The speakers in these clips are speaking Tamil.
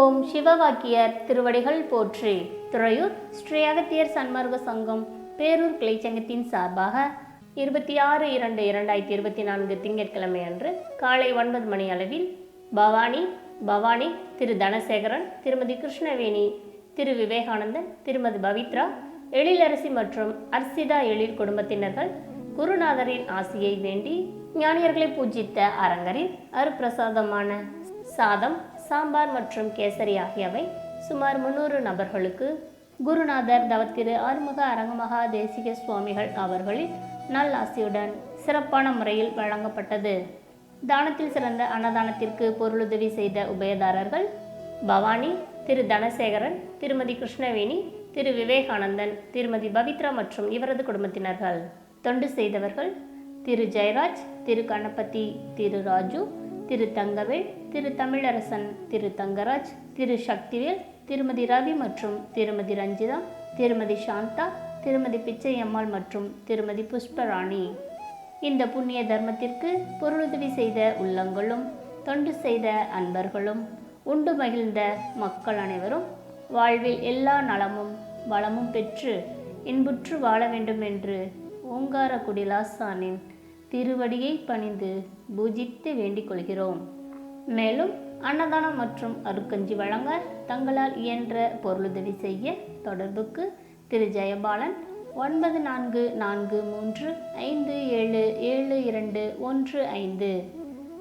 ஓம் சிவவாக்கியர் திருவடிகள் போற்றி. துறையூர் ஸ்ரீ அகத்தியர் சன்மார்க்க சங்கம் பேரூர் கிளைச்சங்கத்தின் சார்பாக இருபத்தி ஆறு இரண்டு இரண்டாயிரத்தி இருபத்தி நான்கு திங்கட்கிழமை அன்று காலை ஒன்பது மணி அளவில் பவானி பவானி திரு தனசேகரன் திருமதி கிருஷ்ணவேணி திரு விவேகானந்தன் திருமதி பவித்ரா எழிலரசி மற்றும் அர்சிதா எழில் குடும்பத்தினர்கள் குருநாதரின் ஆசியை வேண்டி ஞானியர்களை பூஜித்த அரங்கரில் அருப்பிரசாதமான சாதம் சாம்பார் மற்றும் கேசரி ஆகியவை சுமார் முன்னூறு நபர்களுக்கு குருநாதர் தவத்திரு ஆறுமுக அரங்கமகா தேசிக சுவாமிகள் அவர்களின் நல்லாசியுடன் சிறப்பான முறையில் வழங்கப்பட்டது. தானத்தில் சிறந்த அன்னதானத்திற்கு பொருளுதவி செய்த உபயதாரர்கள் பவானி திரு தனசேகரன் திருமதி கிருஷ்ணவேணி திரு விவேகானந்தன் திருமதி பவித்ரா மற்றும் இவரது குடும்பத்தினர்கள். தொண்டு செய்தவர்கள் திரு ஜெயராஜ் திரு கணபதி திரு ராஜு திரு தங்கவேல் திரு தமிழரசன் திரு தங்கராஜ் திரு சக்திவேல் திருமதி ரவி மற்றும் திருமதி ரஞ்சிதா திருமதி சாந்தா திருமதி பிச்சையம்மாள் மற்றும் திருமதி புஷ்பராணி. இந்த புண்ணிய தர்மத்திற்கு பொருளுதவி செய்த உள்ளங்களும் தொண்டு செய்த அன்பர்களும் உண்டு மகிழ்ந்த மக்கள் அனைவரும் வாழ்வில் எல்லா நலமும் வளமும் பெற்று இன்புற்று வாழ வேண்டும் என்று ஓங்கார குடிலாசானின் திருவடியை பணிந்து பூஜித்து வேண்டிக் கொள்கிறோம். மேலும் அன்னதானம் மற்றும் அருக்கஞ்சி வழங்க தங்களால் இயன்ற பொருளுதவி செய்ய தொடர்புக்கு திரு ஜெயபாலன் ஒன்பது நான்கு நான்கு மூன்று ஐந்து ஏழு ஏழு இரண்டு ஒன்று ஐந்து.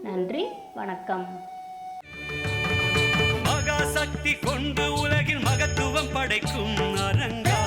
நன்றி வணக்கம். மகாசக்தி கொண்டு உலகின் மகத்துவம் படைக்கும் அரங்கா